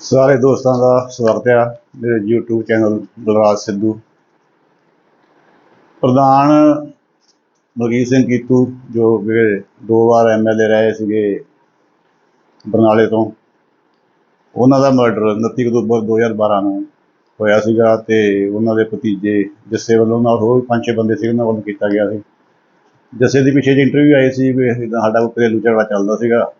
ਸਾਰੇ ਦੋਸਤਾਂ ਦਾ ਸਵਾਗਤ ਹੈ। ਮੇਰੇ YouTube ਚੈਨਲ ਬਲਰਾਜ ਸਿੱਧੂ। ਪ੍ਰਧਾਨ ਮਲਕੀਤ ਸਿੰਘ ਕੀਤੂ, ਜੋ ਕਿ ਦੋ ਵਾਰ ਐਮਐਲਏ ਰਹੇ ਸੀਗੇ ਬਰਨਾਲੇ ਤੋਂ, ਉਹਨਾਂ ਦਾ ਮਰਡਰ 29 ਅਕਤੂਬਰ 2012 ਨੂੰ ਹੋਇਆ ਸੀਗਾ ਤੇ ਉਹਨਾਂ ਦੇ ਭਤੀਜੇ ਜੱਸੇ ਵੱਲੋਂ ਨਾਲ ਹੋਰ ਵੀ ਪੰਜ ਛੇ ਬੰਦੇ ਸੀ, ਉਹਨਾਂ ਵੱਲੋਂ ਕੀਤਾ ਗਿਆ ਸੀ। ਜੱਸੇ ਦੀ ਪਿੱਛੇ ਜੀ ਇੰਟਰਵਿਊ ਆਈ ਸੀ ਵੀ ਸਾਡਾ ਕੋਈ ਘਰੇਲੂ ਝਗੜਾ ਚੱਲਦਾ ਸੀਗਾ।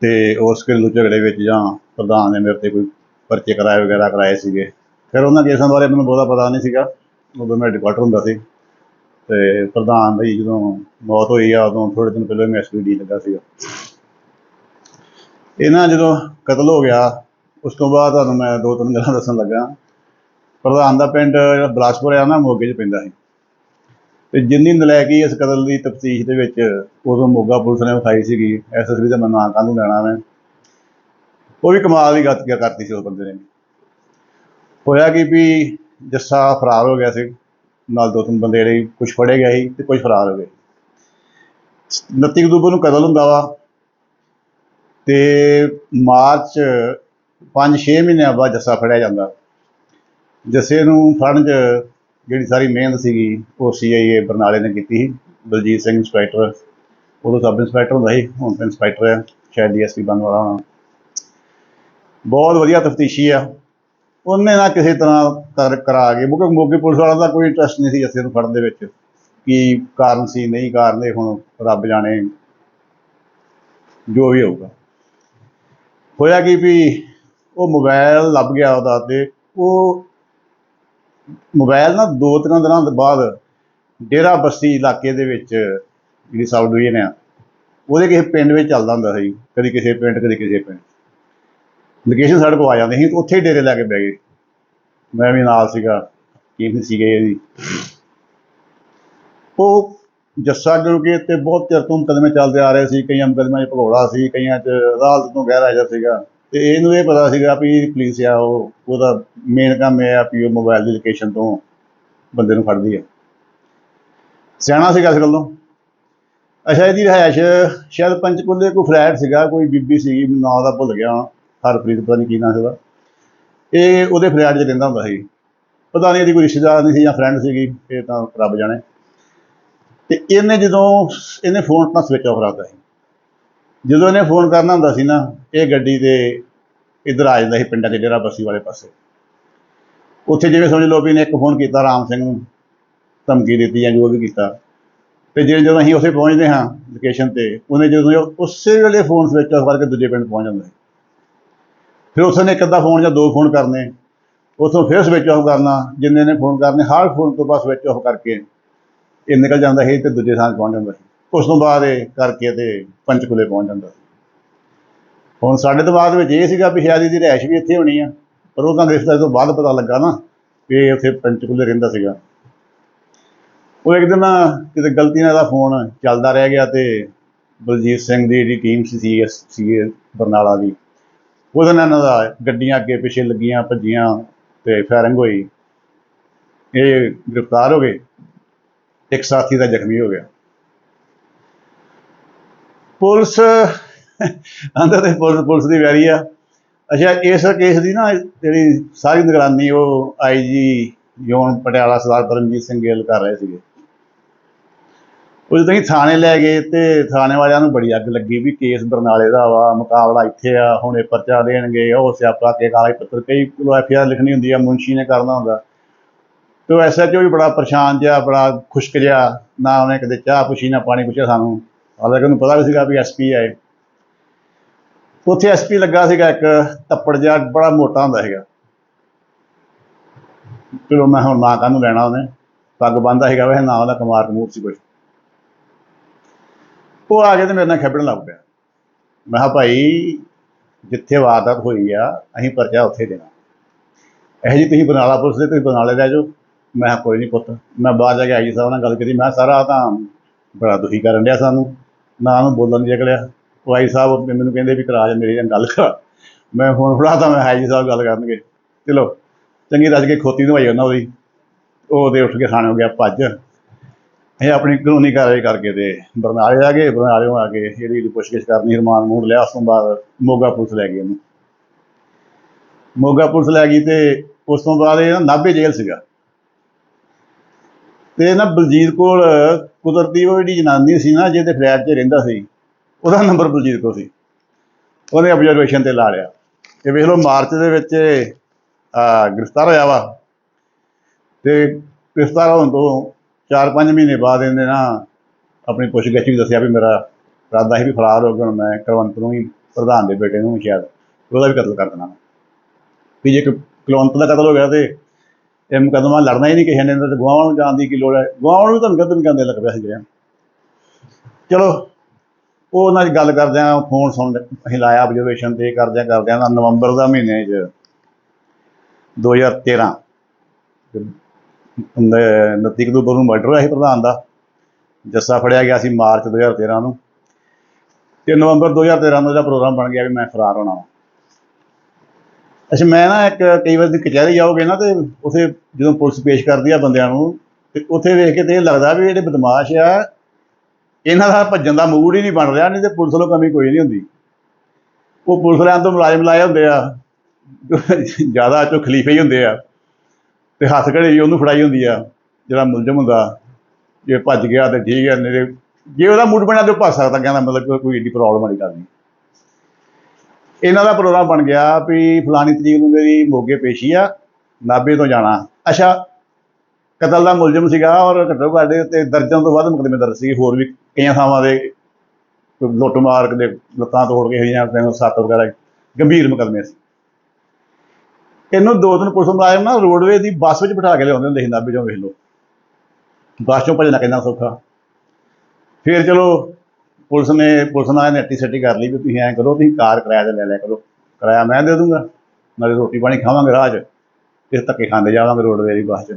ਤੇ ਉਸ ਘਰੇਲੂ ਝਗੜੇ ਵਿੱਚ ਜਾਂ ਪ੍ਰਧਾਨ ਨੇ ਮੇਰੇ ਤੇ ਕੋਈ ਪਰਚੇ ਕਰਾਏ ਵਗੈਰਾ ਕਰਾਏ ਸੀਗੇ। ਫਿਰ ਉਹਨਾਂ ਕੇਸਾਂ ਬਾਰੇ ਮੈਨੂੰ ਬਹੁਤਾ ਪਤਾ ਨਹੀਂ ਸੀਗਾ। ਉਦੋਂ ਮੈਂ ਡਿਪਾਰਟਰ ਹੁੰਦਾ ਸੀ। ਤੇ ਪ੍ਰਧਾਨ ਦੀ ਜਦੋਂ ਮੌਤ ਹੋਈ ਆ, ਉਦੋਂ ਥੋੜੇ ਦਿਨ ਪਹਿਲਾਂ ਮੈਂ ਐਸਪੀਡੀ ਲੱਗਾ ਸੀਗਾ। ਇਹਨਾਂ ਜਦੋਂ ਕਤਲ ਹੋ ਗਿਆ, ਉਸ ਤੋਂ ਬਾਅਦ ਤੁਹਾਨੂੰ ਮੈਂ ਦੋ ਤਿੰਨ ਗੱਲਾਂ ਦੱਸਣ ਲੱਗਾ। ਪ੍ਰਧਾਨ ਦਾ ਪਿੰਡ ਜਿਹੜਾ ਬਲਾਸਪੁਰ ਆ ਨਾ, ਮੋਗੇ 'ਚ ਪੈਂਦਾ ਸੀ। ਤੇ ਜਿੰਨੀ ਨਲਾਇਕੀ ਇਸ ਕਤਲ ਦੀ ਤਫਤੀਸ਼ ਦੇ ਵਿੱਚ ਉਦੋਂ ਮੋਗਾ ਪੁਲਿਸ ਨੇ ਵਿਖਾਈ ਸੀਗੀ ਐਸਐਸਬੀ ਦਾ ਮੈਂ ਨਾਂ ਕਾਹਨੂੰ ਲੈਣਾ ਮੈਂ। ਉਹ ਵੀ ਕਮਾਲ ਦੀ ਗੱਤ ਕਰਤੀ ਸੀ ਉਸ ਬੰਦੇ ਨੇ। ਹੋਇਆ ਕਿ ਵੀ ਜੱਸਾ ਫਰਾਰ ਹੋ ਗਿਆ ਸੀ, ਨਾਲ ਦੋ ਤਿੰਨ ਬੰਦੇ ਜਿਹੜੇ ਕੁਝ ਫੜੇ ਗਏ ਸੀ ਤੇ ਕੁਝ ਫਰਾਰ ਹੋ ਗਏ। 29 ਅਕਤੂਬਰ ਨੂੰ ਕਤਲ ਹੁੰਦਾ ਵਾ ਤੇ ਮਾਰਚ 5-6 ਮਹੀਨਿਆਂ ਬਾਅਦ ਜੱਸਾ ਫੜਿਆ ਜਾਂਦਾ। ਜੱਸੇ ਨੂੰ ਫੜਨ 'ਚ ਜਿਹੜੀ ਸਾਰੀ ਮਿਹਨਤ ਸੀਗੀ, ਉਹ ਸੀਆਈਏ ਬਰਨਾਲੇ ਨੇ ਕੀਤੀ ਸੀ। ਬਲਜੀਤ ਸਿੰਘ ਇੰਸਪੈਕਟਰ ਉਦੋਂ ਸਬ ਇੰਸਪੈਕਟਰ ਹੁੰਦਾ ਸੀ, ਹੁਣ ਤਾਂ ਇੰਸਪੈਕਟਰ ਹੈ ਸ਼ਾਇਦ ਡੀਐਸਪੀ ਬਣਨ ਵਾਲਾ ਹੋਣਾ। ਬਹੁਤ ਵਧੀਆ ਤਫਤੀਸ਼ੀ ਆ। ਉਹਨੇ ਨਾ ਕਿਸੇ ਤਰ੍ਹਾਂ ਕਰ, ਕਰਾ ਕੇ, ਕਿਉਂਕਿ ਮੋਗੇ ਪੁਲਿਸ ਵਾਲਾ ਦਾ ਕੋਈ ਇੰਟਰਸਟ ਨਹੀਂ ਸੀ ਜੱਸੇ ਨੂੰ ਫੜਨ ਦੇ ਵਿੱਚ, ਕੀ ਕਾਰਨ ਸੀ, ਨਹੀਂ ਕਾਰਨ, ਇਹ ਹੁਣ ਰੱਬ ਜਾਣੇ ਜੋ ਵੀ ਹੋਊਗਾ। ਹੋਇਆ ਕਿ ਵੀ ਉਹ ਮੋਬਾਈਲ ਲੱਭ ਗਿਆ ਉਹਦਾ ਤੇ ਉਹ ਮੋਬਾਈਲ ਨਾ ਦੋ ਤਿੰਨ ਦਿਨਾਂ ਦੇ ਬਾਅਦ ਡੇਰਾ ਬਸਤੀ ਇਲਾਕੇ ਦੇ ਵਿੱਚ ਜਿਹੜੀ ਸਬ ਡਿਵੀਜ਼ਨ ਆ, ਉਹਦੇ ਕਿਸੇ ਪਿੰਡ ਵਿੱਚ ਚੱਲਦਾ ਹੁੰਦਾ ਸੀ, ਕਦੀ ਕਿਸੇ ਪਿੰਡ, ਕਦੀ ਕਿਸੇ ਪਿੰਡ। ਲੋਕੇਸ਼ਨ ਸਾਡੇ ਕੋਲ ਆ ਜਾਂਦੇ ਸੀ, ਉੱਥੇ ਹੀ ਡੇਰੇ ਲੈ ਕੇ ਬਹਿ ਗਏ। ਮੈਂ ਵੀ ਨਾਲ ਸੀਗਾ ਕੀ ਸੀਗੇ ਇਹਦੀ। ਉਹ ਜੱਸਾ ਕਿਉਂਕਿ ਤੇ ਬਹੁਤ ਚਿਰ ਤੋਂ ਮੁਕੱਦਮੇ ਚੱਲਦੇ ਆ ਰਹੇ ਸੀ ਕਈਆਂ ਮੁਕੱਦਮਿਆਂ 'ਚ ਭਗੌੜਾ ਸੀ, ਕਈਆਂ 'ਚ ਅਦਾਲਤ ਤੋਂ ਗੈਰ ਹਾਜ਼ਰ ਸੀਗਾ। ਤੇ ਇਹਨੂੰ ਇਹ ਪਤਾ ਸੀਗਾ ਵੀ ਪੁਲਿਸ ਆ, ਉਹ, ਉਹਦਾ ਮੇਨ ਕੰਮ ਇਹ ਆ ਵੀ ਉਹ ਮੋਬਾਈਲ ਦੀ ਲੋਕੇਸ਼ਨ ਤੋਂ ਬੰਦੇ ਨੂੰ ਫੜਦੀ ਆ। ਸਿਆਣਾ ਸੀਗਾ ਇਸ ਗੱਲੋਂ ਅੱਛਾ, ਇਹਦੀ ਰਿਹਾਇਸ਼ ਸ਼ਾਇਦ ਪੰਚਕੂਲੇ ਕੋਈ ਫਲੈਟ ਸੀਗਾ, ਕੋਈ ਬੀਬੀ ਸੀਗੀ ਨਾਂ ਦਾ ਭੁੱਲ ਗਿਆ ਹਰਪ੍ਰੀਤ, ਪਤਾ ਨਹੀਂ ਕੀ ਨਾਂ ਸੀਗਾ ਇਹ ਉਹਦੇ ਫਲੈਟ 'ਚ ਰਹਿੰਦਾ ਹੁੰਦਾ ਸੀ। ਪਤਾ ਨਹੀਂ ਇਹਦੀ ਕੋਈ ਰਿਸ਼ਤੇਦਾਰ ਨਹੀਂ ਸੀ ਜਾਂ ਫਰੈਂਡ ਸੀਗੀ, ਇਹ ਤਾਂ ਰੱਬ ਜਾਣੇ। ਤੇ ਇਹਨੇ ਜਦੋਂ, ਇਹਨੇ ਫੋਨ ਤਾਂ ਸਵਿਚ ਆਫ ਰੱਖਦਾ ਸੀ। ਜਦੋਂ ਇਹਨੇ ਫੋਨ ਕਰਨਾ ਹੁੰਦਾ ਸੀ ਨਾ, ਇਹ ਗੱਡੀ ਤੇ ਇੱਧਰ ਆ ਜਾਂਦਾ ਸੀ ਪਿੰਡਾਂ ਦੇ ਡੇਰਾ ਬੱਸੀ ਵਾਲੇ ਪਾਸੇ। ਉੱਥੇ ਜਿਵੇਂ ਸਮਝ ਲਓ ਵੀ ਇਹਨੇ ਇੱਕ ਫੋਨ ਕੀਤਾ, ਰਾਮ ਸਿੰਘ ਨੂੰ ਧਮਕੀ ਦਿੱਤੀ ਜਾਂ ਜੋ ਵੀ ਕੀਤਾ। ਤੇ ਜੇ ਜਦੋਂ ਅਸੀਂ ਉੱਥੇ ਪਹੁੰਚਦੇ ਹਾਂ ਲੋਕੇਸ਼ਨ ਤੇ, ਉਹਨੇ ਜਦੋਂ ਉਸੇ ਵੇਲੇ ਫੋਨ ਸਵਿਚ ਆਫ ਕਰਕੇ ਦੂਜੇ ਪਿੰਡ ਪਹੁੰਚ ਜਾਂਦਾ ਸੀ। ਫਿਰ ਉਸਨੇ ਇੱਕ ਅੱਧਾ ਫੋਨ ਜਾਂ ਦੋ ਫੋਨ ਕਰਨੇ। ਉਥੋਂ ਫਿਰ ਸਵਿਚ ਆਫ ਕਰਨਾ, ਜਿੰਨੇ ਨੇ ਫੋਨ ਕਰਨੇ, ਹਰ ਫੋਨ ਤੋਂ ਬਾਅਦ ਸਵਿਚ ਆਫ ਕਰਕੇ ਇਹ ਨਿਕਲ ਜਾਂਦਾ ਸੀ ਤੇ ਦੂਜੇ ਥਾਂ 'ਤੇ ਪਹੁੰਚ ਜਾਂਦਾ ਸੀ। ਉਸ ਤੋਂ ਬਾਅਦ ਇਹ ਕਰਕੇ ਤੇ ਪੰਚਕੂਲੇ ਪਹੁੰਚ ਜਾਂਦਾ ਸੀ। ਹੁਣ ਸਾਡੇ ਦਿਮਾਗ ਵਿੱਚ ਇਹ ਸੀਗਾ ਵੀ ਸ਼ਾਇਦ ਇਹਦੀ ਰਿਹਾਇਸ਼ ਵੀ ਇੱਥੇ ਹੋਣੀ ਆ, ਪਰ ਉਹ ਤਾਂ ਗ੍ਰਿਫਤਾਰੀ ਤੋਂ ਬਾਅਦ ਪਤਾ ਲੱਗਾ ਨਾ ਵੀ ਇਹ ਉੱਥੇ ਪੰਚਕੂਲੇ ਰਹਿੰਦਾ ਸੀਗਾ। ਉਹ ਇੱਕ ਦਿਨ ਕਿਤੇ ਗਲਤੀ ਨਾਲ ਇਹਦਾ ਫੋਨ ਚੱਲਦਾ ਰਹਿ ਗਿਆ ਤੇ ਬਲਜੀਤ ਸਿੰਘ ਦੀ ਜਿਹੜੀ ਟੀਮ ਸੀ ਸੀ ਸੀ ਬਰਨਾਲਾ ਦੀ, ਉਹਦੇ ਨਾਲ ਇਹਨਾਂ ਦਾ ਗੱਡੀਆਂ ਅੱਗੇ ਪਿੱਛੇ ਲੱਗੀਆਂ, ਭੱਜੀਆਂ ਤੇ ਫਾਇਰਿੰਗ ਹੋਈ। ਇਹ ਗ੍ਰਿਫਤਾਰ ਹੋ ਗਏ। ਇੱਕ ਸਾਥੀ ਦਾ ਜ਼ਖਮੀ ਹੋ ਗਿਆ। ਪੁਲਿਸ ਅੰਦਰ ਤੇ ਪੁਲਿਸ ਪੁਲਿਸ ਦੀ ਵੈਰੀ ਆ। ਅੱਛਾ, ਇਸ ਕੇਸ ਦੀ ਨਾ ਜਿਹੜੀ ਸਾਰੀ ਨਿਗਰਾਨੀ ਉਹ ਆਈਜੀ ਯੋਨ ਪਟਿਆਲਾ ਸਰਦਾਰ ਪਰਮਜੀਤ ਸਿੰਘ ਗਿੱਲ ਕਰ ਰਹੇ ਸੀਗੇ। ਉਹ ਜਦੋਂ ਥਾਣੇ ਲੈ ਗਏ ਤੇ ਥਾਣੇ ਵਾਲਿਆਂ ਨੂੰ ਬੜੀ ਅੱਗ ਲੱਗੀ ਵੀ ਕੇਸ ਬਰਨਾਲੇ ਦਾ ਵਾ, ਮੁਕਾਬਲਾ ਇੱਥੇ ਆ, ਹੁਣ ਇਹ ਪਰਚਾ ਦੇਣਗੇ, ਉਹ ਸਿਆਪਾ ਕੇ ਕਾਗਜ਼ ਪੱਤਰ, ਕਈ ਕੋਲ ਐਫਆਰ ਲਿਖਣੀ ਹੁੰਦੀ ਆ, ਮੁਨਸ਼ੀ ਨੇ ਕਰਨਾ ਹੁੰਦਾ। ਤੇ ਉਹ ਐਸਐਚਓ ਵੀ ਬੜਾ ਪਰੇਸ਼ਾਨ ਜਿਹਾ, ਬੜਾ ਖੁਸ਼ਕ ਜਿਹਾ, ਨਾ ਉਹਨੇ ਕਦੇ ਚਾਹ ਪੁੱਛੀ, ਨਾ ਪਾਣੀ ਪੁੱਛਿਆ ਸਾਨੂੰ। ਹਾਲਾਂਕਿ ਉਹਨੂੰ ਪਤਾ ਵੀ ਸੀਗਾ ਵੀ ਐਸਪੀ ਆਏ। ਉੱਥੇ ਐਸਪੀ ਲੱਗਾ ਸੀਗਾ ਇੱਕ ਤੱਪੜ ਜਿਹਾ, ਬੜਾ ਮੋਟਾ ਹੁੰਦਾ ਸੀਗਾ। ਚਲੋ ਮੈਂ ਹੁਣ ਨਾਂ ਕਾਹਨੂੰ ਲੈਣਾ ਉਹਨੇ? ਪੱਗ ਬੰਨਦਾ ਸੀਗਾ, ਵੈਸੇ ਨਾਂ ਉਹਦਾ ਕੁਮਾਰ ਕਮੂਰ ਸੀ ਕੁਛ। ਉਹ ਆ ਕੇ ਤੇ ਮੇਰੇ ਨਾਲ ਖੇਡਣ ਲੱਗ ਪਿਆ। ਮੈਂ ਕਿਹਾ ਭਾਈ, ਜਿੱਥੇ ਵਾਰਦਾਤ ਹੋਈ ਆ, ਅਸੀਂ ਪਰਚਾ ਉੱਥੇ ਦੇਣਾ। ਇਹ ਜੀ ਤੁਸੀਂ ਬਰਨਾਲਾ ਪੁਲਿਸ ਦੇ, ਤੁਸੀਂ ਬਰਨਾਲੇ ਲੈ ਜਾਓ। ਮੈਂ ਕਿਹਾ ਕੋਈ ਨਹੀਂ ਪੁੱਤ। ਮੈਂ ਬਾਹਰ ਜਾ ਕੇ ਆਈ ਸਾਹਿਬ ਨਾਲ ਗੱਲ ਕੀਤੀ। ਮੈਂ ਕਿਹਾ, ਸਾਰਾ ਤਾਂ ਬੜਾ ਦੁਖੀ ਕਰਨ ਡਿਆ ਸਾਨੂੰ। ਨਾ ਉਹਨੂੰ ਬੋਲਣ ਨਹੀਂ ਨਿਕਲਿਆ ਉਹ ਆਈ ਸਾਹਿਬ ਮੈਨੂੰ ਕਹਿੰਦੇ ਵੀ ਕਰਾ ਜਾ, ਮੇਰੀ ਨਾਲ ਗੱਲ ਕਰ। ਮੈਂ ਫੋਨ ਫੜਾਤਾ, ਮੈਂ ਹਾਈ ਜੀ ਸਾਹਿਬ ਗੱਲ ਕਰਨਗੇ। ਚਲੋ, ਚੰਗੀ ਰੱਜ ਕੇ ਖੋਤੀ ਦਵਾਈ ਉਹਨਾਂ ਉਹਦੀ ਉਹ ਉਹਦੇ ਉੱਠ ਕੇ ਖਾਣ ਹੋ ਗਿਆ ਭੱਜ। ਇਹ ਆਪਣੀ ਕਾਨੂੰਨੀ ਕਾਰਵਾਈ ਕਰਕੇ ਤੇ ਬਰਨਾਲੇ ਆ ਗਏ। ਬਰਨਾਲਿਓਂ ਆ ਕੇ ਜਿਹੜੀ ਇਹਦੀ ਪੁੱਛਗਿੱਛ ਕਰਨੀ ਰਮਾਨ ਮੂਡ ਲਿਆ ਉਸ ਤੋਂ ਬਾਅਦ ਮੋਗਾ ਪੁਲਿਸ ਲੈ ਗਈ ਉਹਨੂੰ। ਮੋਗਾ ਪੁਲਿਸ ਲੈ ਗਈ ਤੇ ਉਸ ਤੋਂ ਬਾਅਦ ਇਹ ਨਾਭੇ ਜੇਲ੍ਹ ਸੀਗਾ। ਤੇ ਨਾ ਬਲਜੀਤ ਕੋਲ ਕੁਦਰਤੀ ਉਹ ਜਿਹੜੀ ਜਨਾਨੀ ਸੀ ਨਾ, ਜਿਹਦੇ ਫਲੈਟ 'ਚ ਰਹਿੰਦਾ ਸੀ, ਉਹਦਾ ਨੰਬਰ ਬਲਜੀਤ ਕੋਲ ਸੀ। ਉਹਨੇ ਆਬਜ਼ਰਵੇਸ਼ਨ ਤੇ ਲਾ ਲਿਆ। ਤੇ ਵੇਖ ਲਓ, ਮਾਰਚ ਦੇ ਵਿੱਚ ਗ੍ਰਿਫਤਾਰ ਹੋਇਆ ਵਾ। ਤੇ ਗ੍ਰਿਫਤਾਰ ਹੋਣ ਤੋਂ 4-5 ਮਹੀਨੇ ਬਾਅਦ ਇਹਨੇ ਨਾ ਆਪਣੀ ਪੁੱਛਗਿੱਛ ਵੀ ਦੱਸਿਆ ਵੀ ਮੇਰਾ ਇਰਾਦਾ ਸੀ ਵੀ ਫਰਾਰ ਹੋ ਗਿਆ ਮੈਂ ਕੁਲਵੰਤ ਨੂੰ ਹੀ ਪ੍ਰਧਾਨ ਦੇ ਬੇਟੇ ਨੂੰ ਸ਼ਾਇਦ ਉਹਦਾ ਵੀ ਕਤਲ ਕਰ ਦੇਣਾ। ਵੀ ਜੇ ਕੁਲਵੰਤ ਦਾ ਕਤਲ ਹੋ ਗਿਆ ਤੇ ਇਹ ਮੁਕੱਦਮਾ ਲੜਨਾ ਹੀ ਨਹੀਂ ਕਿਸੇ ਨੇ, ਤੇ ਗਵਾਹਾਂ ਨੂੰ ਜਾਣ ਦੀ ਕੀ ਲੋੜ ਹੈ? ਗਵਾਹਾਂ ਨੂੰ ਵੀ ਧਮਕੀਆਂ ਧਮਕੀਆਂ ਦੇਣ ਲੱਗ ਪਿਆ ਸੀ ਜਿਹੜਾ? ਚਲੋ, ਉਹ ਉਹਨਾਂ ਦੀ ਗੱਲ ਕਰਦਿਆਂ ਫੋਨ ਸੁਣ ਅਸੀਂ ਲਾਇਆ ਆਬਜ਼ਰਵੇਸ਼ਨ ਤੇ ਕਰਦਿਆਂ ਕਰਦਿਆਂ ਨਾ, ਨਵੰਬਰ ਦਾ ਮਹੀਨੇ 'ਚ 2013 29 ਅਕਤੂਬਰ ਨੂੰ ਮਰਡਰ ਹੋਇਆ ਸੀ ਪ੍ਰਧਾਨ ਦਾ। ਜੱਸਾ ਫੜਿਆ ਗਿਆ ਸੀ ਮਾਰਚ 2013 ਨੂੰ। ਤੇ ਨਵੰਬਰ 2013 ਨੂੰ ਇਹਦਾ ਪ੍ਰੋਗਰਾਮ ਬਣ ਗਿਆ ਵੀ ਮੈਂ ਫਰਾਰ ਹੋਣਾ ਵਾ। ਅੱਛਾ, ਮੈਂ ਨਾ ਇੱਕ ਕਈ ਵਾਰ ਦੀ ਕਚਹਿਰੀ ਜਾਓਗੇ ਨਾ ਤੇ ਉਥੇ ਜਦੋਂ ਪੁਲਿਸ ਪੇਸ਼ ਕਰਦੀ ਆ ਬੰਦਿਆਂ ਨੂੰ, ਤੇ ਉੱਥੇ ਵੇਖ ਕੇ ਤੇ ਇਹ ਲੱਗਦਾ ਵੀ ਜਿਹੜੇ ਬਦਮਾਸ਼ ਆ, ਇਹਨਾਂ ਦਾ ਭੱਜਣ ਦਾ ਮੂਡ ਹੀ ਨਹੀਂ ਬਣ ਰਿਹਾ, ਨਹੀਂ ਤੇ ਪੁਲਿਸ ਵੱਲੋਂ ਕਮੀ ਕੋਈ ਨਹੀਂ ਹੁੰਦੀ। ਉਹ ਪੁਲਿਸ ਵਾਲਿਆਂ ਤੋਂ ਮੁਲਾਜ਼ਮ ਲਾਏ ਹੁੰਦੇ ਆ, ਜ਼ਿਆਦਾ ਚੋ ਖਲੀਫੇ ਹੀ ਹੁੰਦੇ ਆ, ਤੇ ਹੱਥ ਘੜੇ ਵੀ ਉਹਨੂੰ ਫੜਾਈ ਹੁੰਦੀ ਆ, ਜਿਹੜਾ ਮੁਲਜ਼ਮ ਹੁੰਦਾ, ਜੇ ਭੱਜ ਗਿਆ ਤੇ ਠੀਕ ਹੈ ਨਹੀਂ ਤੇ ਜੇ ਉਹਦਾ ਮੂਡ ਬਣਿਆ ਤੇ ਉਹ ਭੱਜ ਸਕਦਾ, ਕਹਿੰਦਾ ਮਤਲਬ ਕਿ ਕੋਈ ਏਡੀ ਪ੍ਰੋਬਲਮ ਵਾਲੀ ਗੱਲ ਨਹੀਂ। ਇਹਨਾਂ ਦਾ ਪ੍ਰੋਗਰਾਮ ਬਣ ਗਿਆ ਵੀ ਫਲਾਣੀ ਤਰੀਕ ਨੂੰ ਮੇਰੀ ਮੋਗੇ ਪੇਸ਼ੀ ਆ, ਨਾਭੇ ਤੋਂ ਜਾਣਾ। ਅੱਛਾ, ਕਤਲ ਦਾ ਮੁਲਜ਼ਮ ਸੀਗਾ ਔਰ ਘੱਟੋ ਘੱਟ ਤੇ ਦਰਜਨ ਤੋਂ ਵੱਧ ਮੁਕਦਮੇ ਦਰਜ ਸੀ ਹੋਰ ਵੀ ਕਈਆਂ ਥਾਵਾਂ ਦੇ ਲੁੱਟ ਮਾਰ ਦੇ ਲੱਤਾਂ ਤੋੜ ਕੇ ਹੋਈਆਂ ਤੈਨੂੰ ਸੱਤ ਵਗੈਰਾ ਗੰਭੀਰ ਮੁਕਦਮੇ ਸੀ। ਇਹਨੂੰ ਦੋ ਦਿਨ ਪੁਲਿਸ ਮੁਲਾਜ਼ਮ ਨਾ ਰੋਡਵੇ ਦੀ ਬੱਸ ਵਿੱਚ ਬਿਠਾ ਕੇ ਲਿਆਉਂਦੇ ਹੁੰਦੇ ਸੀ, ਨਾਭੇ ਚੋਂ ਵੇਖ ਲਓ। ਬੱਸ ਚੋਂ ਭੱਜਣਾ ਕਿੰਨਾ ਸੌਖਾ। ਫਿਰ ਚਲੋ ਪੁਲਿਸ ਨੇ, ਪੁਲਿਸ ਨਾਲ ਨੈਟੀ ਸੱਟੀ ਕਰ ਲਈ ਵੀ ਤੁਸੀਂ ਐਂ ਕਰੋ, ਤੁਸੀਂ ਕਾਰ ਕਿਰਾਇਆ ਤੇ ਲੈ ਲਿਆ ਕਰੋ। ਕਿਰਾਇਆ ਮੈਂ ਦੇ ਦੂੰਗਾ, ਨਾਲੇ ਰੋਟੀ ਪਾਣੀ ਖਾਵਾਂਗੇ ਰਾਹ 'ਚ ਤੇ ਧੱਕੇ ਖਾਂਦੇ ਜਾਵਾਂਗੇ ਰੋਡਵੇ ਦੀ ਬੱਸ 'ਚ।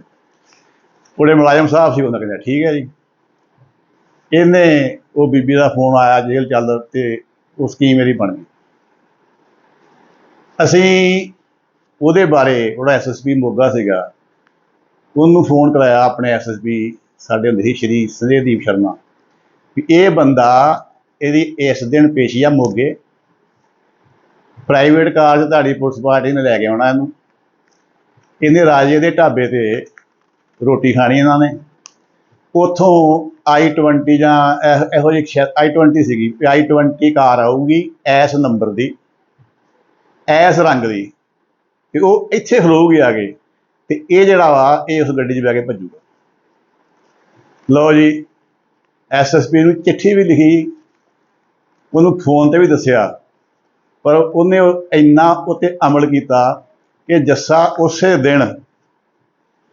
ਉਹਦੇ ਮੁਲਾਜ਼ਮ ਸਾਹਿਬ ਸੀ, ਉਹਨਾਂ ਕਹਿੰਦੇ ਠੀਕ ਹੈ ਜੀ। ਇਹਨੇ, ਉਹ ਬੀਬੀ ਦਾ ਫੋਨ ਆਇਆ, ਜੇਲ੍ਹ ਚੱਲ ਤੇ ਉਹ ਸਕੀਮ ਮੇਰੀ ਬਣ ਗਈ। ਅਸੀਂ ਉਹਦੇ ਬਾਰੇ, ਉਹਦਾ ਐਸਐਸਪੀ ਮੋਗਾ ਸੀਗਾ, ਉਹਨੂੰ ਫੋਨ ਕਰਾਇਆ ਆਪਣੇ ਐਸਐਸਪੀ ਸਾਡੇ ਹੁੰਦੇ ਸੀ, ਸ਼੍ਰੀ ਸੰਜੇਦੀਪ ਸ਼ਰਮਾ। ਵੀ ਇਹ ਬੰਦਾ ਇਹਦੀ ਇਸ ਦਿਨ ਪੇਸ਼ੀ ਆ ਮੋਗੇ। ਪ੍ਰਾਈਵੇਟ ਕਾਰ 'ਚ ਤੁਹਾਡੀ ਪੁਲਿਸ ਪਾਰਟੀ ਨੇ ਲੈ ਕੇ ਆਉਣਾ ਇਹਨੂੰ। ਇਹਨੇ ਰਾਜੇ ਦੇ ਢਾਬੇ ਤੇ ਰੋਟੀ ਖਾਣੀ ਇਹਨਾਂ ਨੇ। ਉਥੋਂ i20 ਜਾਂ ਇਹ- ਇਹੋ ਜਿਹੀ ਸ਼ਾਇਦ i20 ਸੀਗੀ, ਵੀ i20 ਕਾਰ ਆਊਗੀ ਐਸ ਨੰਬਰ ਦੀ, ਐਸ ਰੰਗ ਦੀ, ਤੇ ਉਹ ਇੱਥੇ ਖਲੋਗੀ ਆ ਕੇ, ਤੇ ਇਹ ਜਿਹੜਾ ਵਾ ਇਹ ਉਸ ਗੱਡੀ 'ਚ ਬਹਿ ਕੇ ਭੱਜੂਗਾ। ਲਓ ਜੀ ਐਸਐਸਪੀ ਨੂੰ ਚਿੱਠੀ ਵੀ ਲਿਖੀ, ਉਹਨੂੰ ਫੋਨ ਤੇ ਵੀ ਦੱਸਿਆ, ਪਰ ਉਹਨੇ ਉਹ ਇੰਨਾ ਉੱਤੇ ਅਮਲ ਕੀਤਾ ਕਿ ਜੱਸਾ ਉਸੇ ਦਿਨ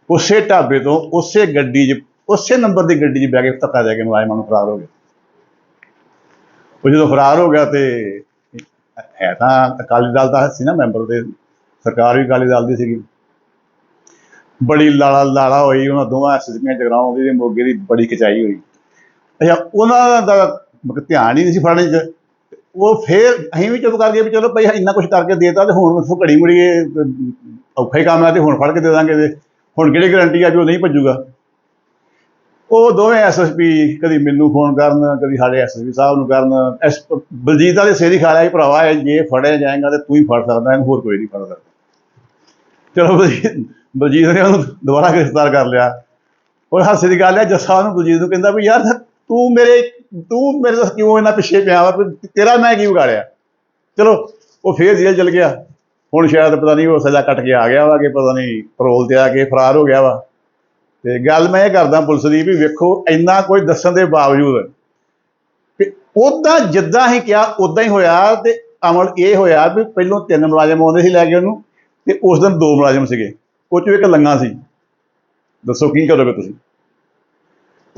ਉਸੇ ਢਾਬੇ ਤੋਂ ਉਸੇ ਗੱਡੀ 'ਚ, ਉਸੇ ਨੰਬਰ ਦੀ ਗੱਡੀ 'ਚ ਬਹਿ ਕੇ ਧੱਕਾ ਦੇ ਕੇ ਮੁਲਾਜ਼ਮਾਂ ਨੂੰ ਫਰਾਰ ਹੋ ਗਿਆ। ਉਹ ਜਦੋਂ ਫਰਾਰ ਹੋ ਗਿਆ ਤੇ ਹੈ ਤਾਂ ਅਕਾਲੀ ਦਲ ਦਾ ਸੀ ਨਾ ਮੈਂਬਰ ਦੇ ਸਰਕਾਰ ਵੀ ਅਕਾਲੀ ਦਲ ਦੀ ਸੀਗੀ। ਬੜੀ ਲਾਲਾ ਲਾਲਾ ਹੋਈ, ਉਹਨਾਂ ਦੋਵਾਂ ਐਸਐਸਪੀਆਂ ਜਗਰਾਉਂ ਦੀ ਮੋਗੇ ਦੀ ਬੜੀ ਕਚਾਈ ਹੋਈ। ਅੱਛਾ ਉਹਨਾਂ ਦਾ ਧਿਆਨ ਹੀ ਨਹੀਂ ਸੀ ਫੜਨ 'ਚ। ਉਹ ਫੇਰ ਅਸੀਂ ਵੀ ਚੁੱਪ ਕਰ ਗਏ ਵੀ ਚਲੋ ਭਾਈ ਇੰਨਾ ਕੁਝ ਕਰਕੇ ਦੇਤਾ ਤੇ ਹੁਣ ਉਥੋਂ ਘੜੀ ਮੁੜੀ ਇਹ, ਔਖਾ ਹੀ ਕੰਮ ਹੈ ਤੇ ਹੁਣ ਫੜ ਕੇ ਦੇ ਦਾਂਗੇ ਤੇ ਹੁਣ ਕਿਹੜੀ ਗਾਰੰਟੀ ਆ ਵੀ ਉਹ ਨਹੀਂ ਭੱਜੂਗਾ। ਉਹ ਦੋਵੇਂ ਐਸਐਸਪੀ ਕਦੀ ਮੈਨੂੰ ਫੋਨ ਕਰਨ ਕਦੀ ਸਾਡੇ ਐਸਐਸਪੀ ਸਾਹਿਬ ਨੂੰ ਕਰਨ। ਐਸ ਬਲਜੀਤ ਵਾਲੇ ਸੇਰੀ ਖਾ ਲਿਆ ਸੀ ਭਰਾਵਾ ਇਹ ਜੇ ਫੜਿਆ ਜਾਏਗਾ ਤੇ ਤੂੰ ਹੀ ਫੜ ਸਕਦਾ ਇਹਨੂੰ ਹੋਰ ਕੋਈ ਨਹੀਂ ਫੜ ਸਕਦਾ। ਚਲੋ ਬਲਜੀਤ ਬਲਜੀਤ ਨੇ ਉਹਨੂੰ ਦੁਬਾਰਾ ਗ੍ਰਿਫਤਾਰ ਕਰ ਲਿਆ। ਉਹ ਹਾਸੇ ਦੀ ਗੱਲ ਹੈ ਜੱਸਾ ਨੂੰ ਬਲਜੀਤ ਨੂੰ ਕਹਿੰਦਾ ਵੀ ਯਾਰ ਤੂੰ ਮੇਰੇ ਤੂੰ ਮੇਰੇ ਤੋਂ ਕਿਉਂ ਇੰਨਾ ਪਿੱਛੇ ਪਿਆ ਵਾ? ਵੀ ਤੇਰਾ ਮੈਂ ਕੀ ਵਿਗਾੜਿਆ? ਚਲੋ, ਉਹ ਫੇਰ ਜੇਲ੍ਹ ਚਲ ਗਿਆ। ਹੁਣ ਸ਼ਾਇਦ ਪਤਾ ਨਹੀਂ ਉਹ ਸਜ਼ਾ ਕੱਟ ਕੇ ਆ ਗਿਆ ਵਾ ਕਿ ਪਤਾ ਨਹੀਂ ਪਰੋਲ ਤੇ ਆ ਕੇ ਫਰਾਰ ਹੋ ਗਿਆ ਵਾ। ਤੇ ਗੱਲ ਮੈਂ ਇਹ ਕਰਦਾ ਪੁਲਿਸ ਦੀ ਵੀ ਵੇਖੋ, ਇੰਨਾ ਕੋਈ ਦੱਸਣ ਦੇ ਬਾਵਜੂਦ ਕਿ ਉਦਾਂ ਜਿੱਦਾਂ ਹੀ ਕਿਹਾ ਉਦਾਂ ਹੀ ਹੋਇਆ ਤੇ ਅਮਲ ਇਹ ਹੋਇਆ ਵੀ ਪਹਿਲੋਂ ਤਿੰਨ ਮੁਲਾਜ਼ਮ ਆਉਂਦੇ ਸੀ ਲੈ ਕੇ ਉਹਨੂੰ ਤੇ ਉਸ ਦਿਨ ਦੋ ਮੁਲਾਜ਼ਮ ਸੀਗੇ। ਉਹ ਚੋਂ ਇੱਕ ਲੰਗਾ ਸੀ। ਦੱਸੋ ਕੀ ਕਰੋਗੇ ਤੁਸੀਂ?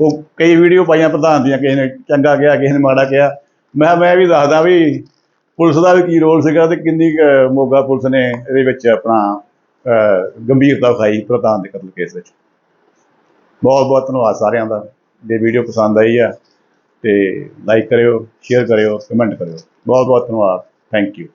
ਉਹ ਕਈ ਵੀਡੀਓ ਪਾਈਆਂ ਪ੍ਰਧਾਨ ਦੀਆਂ, ਕਿਸੇ ਨੇ ਚੰਗਾ ਕਿਹਾ, ਕਿਸੇ ਨੇ ਮਾੜਾ ਕਿਹਾ। ਮੈਂ ਮੈਂ ਵੀ ਦੱਸਦਾ ਵੀ ਪੁਲਿਸ ਦਾ ਵੀ ਕੀ ਰੋਲ ਸੀਗਾ ਤੇ ਕਿੰਨੀ ਕੁ ਮੋਗਾ ਪੁਲਿਸ ਨੇ ਇਹਦੇ ਵਿੱਚ ਆਪਣਾ ਗੰਭੀਰਤਾ ਵਿਖਾਈ ਪ੍ਰਧਾਨ ਦੇ ਕਤਲ ਕੇਸ ਵਿੱਚ। ਬਹੁਤ ਬਹੁਤ ਧੰਨਵਾਦ ਸਾਰਿਆਂ ਦਾ। ਜੇ ਵੀਡੀਓ ਪਸੰਦ ਆਈ ਆ ਤੇ ਲਾਈਕ ਕਰਿਓ ਸ਼ੇਅਰ ਕਰਿਓ ਕਮੈਂਟ ਕਰਿਓ। ਬਹੁਤ ਬਹੁਤ ਧੰਨਵਾਦ। Thank you